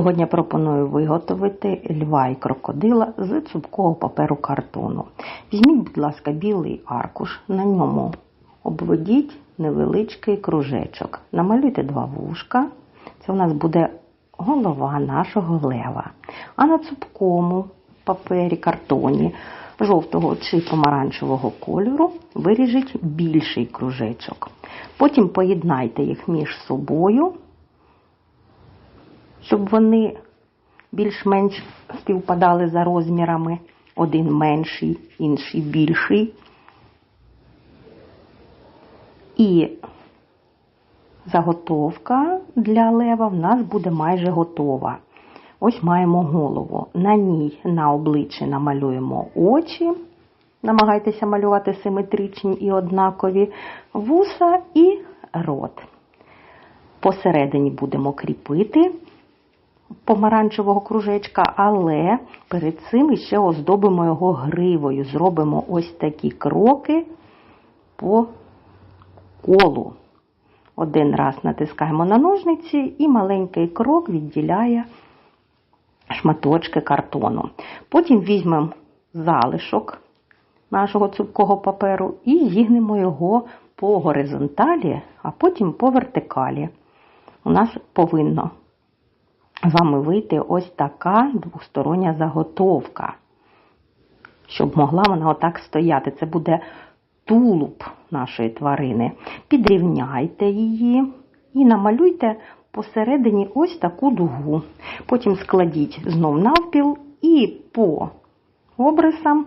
Сьогодні пропоную виготовити льва і крокодила з цупкого паперу картону. Візьміть, будь ласка, білий аркуш, на ньому обведіть невеличкий кружечок. Намалюйте два вушка. Це у нас буде голова нашого лева. А на цупкому папері картоні жовтого чи помаранчевого кольору виріжіть більший кружечок. Потім поєднайте їх між собою щоб вони більш-менш співпадали за розмірами. Один менший, інший більший. І заготовка для лева в нас буде майже готова. Ось маємо голову. На ній на обличчі намалюємо очі. Намагайтеся малювати симетричні і однакові вуса і рот. Посередині будемо кріпити помаранчевого кружечка, але перед цим ще оздобимо його гривою. Зробимо ось такі кроки по колу. Один раз натискаємо на ножниці і маленький крок відділяє шматочки картону. Потім візьмемо залишок нашого цупкого паперу і зігнемо його по горизонталі, а потім по вертикалі. У нас повинно вами вийти ось така двостороння заготовка, щоб могла вона отак стояти. Це буде тулуб нашої тварини. Підрівняйте її і намалюйте посередині ось таку дугу. Потім складіть знов навпіл і по обрисам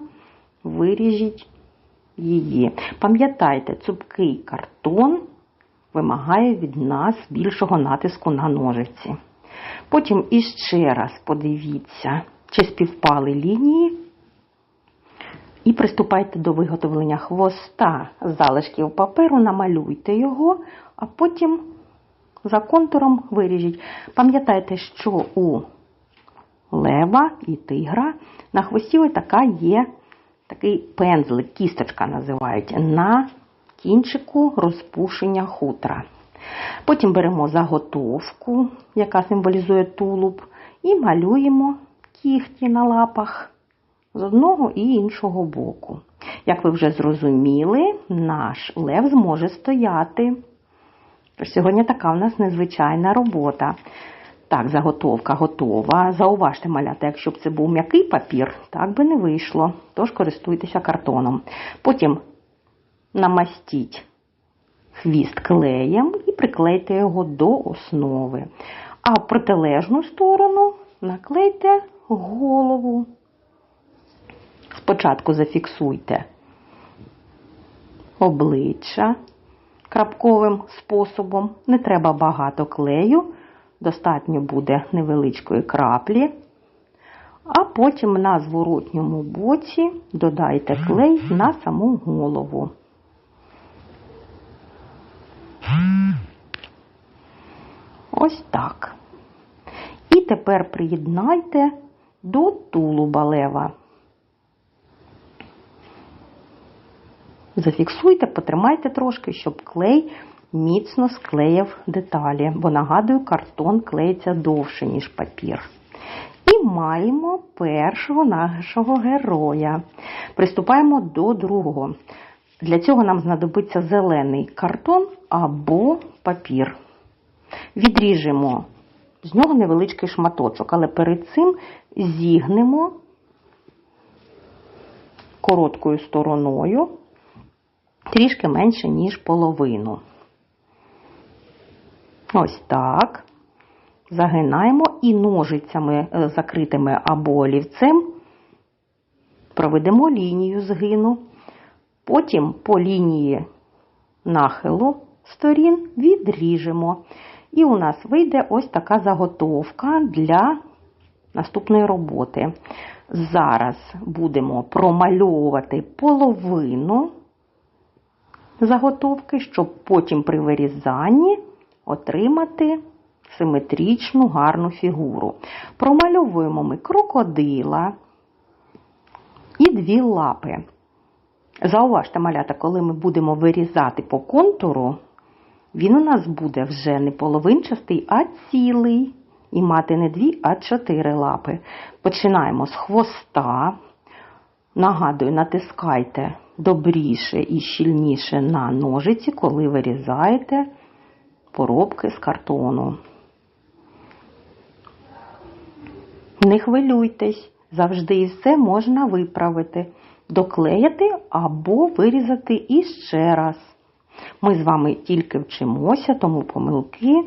виріжіть її. Пам'ятайте, цупкий картон вимагає від нас більшого натиску на ножиці. Потім іще раз подивіться, чи співпали лінії. І приступайте до виготовлення хвоста з залишків паперу, намалюйте його, а потім за контуром виріжіть. Пам'ятайте, що у лева і тигра на хвості ось така є такий пензлик, кісточка називають, на кінчику розпушення хутра. Потім беремо заготовку, яка символізує тулуб, і малюємо кігті на лапах з одного і іншого боку. Як ви вже зрозуміли, наш лев зможе стояти. Сьогодні така у нас незвичайна робота. Так, заготовка готова. Зауважте, малята, якщо б це був м'який папір, так би не вийшло. Тож користуйтеся картоном. Потім намастіть хвіст клеєм і приклейте його до основи. А в протилежну сторону наклейте голову. Спочатку зафіксуйте обличчя крапковим способом. Не треба багато клею, достатньо буде невеличкої краплі. А потім на зворотньому боці додайте клей на саму голову. Ось так. І тепер приєднайте до тулуба лева. Зафіксуйте, потримайте трошки, щоб клей міцно склеїв деталі, бо, нагадую, картон клеїться довше, ніж папір. І маємо першого нашого героя. Приступаємо до другого. Для цього нам знадобиться зелений картон або папір. Відріжемо з нього невеличкий шматочок, але перед цим зігнемо короткою стороною трішки менше, ніж половину. Ось так. Загинаємо і ножицями е, закритими або олівцем проведемо лінію згину. Потім по лінії нахилу сторін відріжемо. І у нас вийде ось така заготовка для наступної роботи. Зараз будемо промальовувати половину заготовки, щоб потім при вирізанні отримати симетричну гарну фігуру. Промальовуємо ми крокодила і дві лапи. Зауважте, малята, коли ми будемо вирізати по контуру, він у нас буде вже не половинчастий, а цілий. і мати не дві, а чотири лапи. Починаємо з хвоста. Нагадую, натискайте добріше і щільніше на ножиці, коли вирізаєте поробки з картону. Не хвилюйтесь, завжди і все можна виправити, доклеїти або вирізати іще раз. Ми з вами тільки вчимося, тому помилки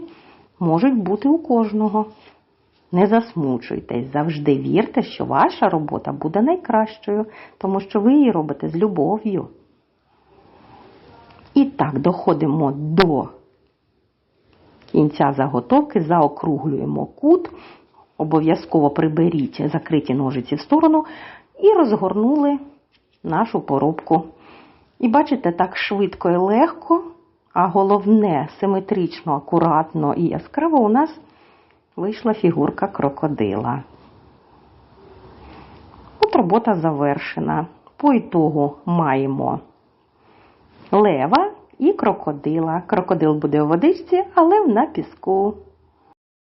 можуть бути у кожного. Не засмучуйтесь, завжди вірте, що ваша робота буде найкращою, тому що ви її робите з любов'ю. І так, доходимо до кінця заготовки, заокруглюємо кут, обов'язково приберіть закриті ножиці в сторону і розгорнули нашу поробку. І бачите, так швидко і легко, а головне, симетрично, акуратно і яскраво у нас вийшла фігурка крокодила. От робота завершена. По ітогу маємо лева і крокодила. Крокодил буде у водичці, але на піску.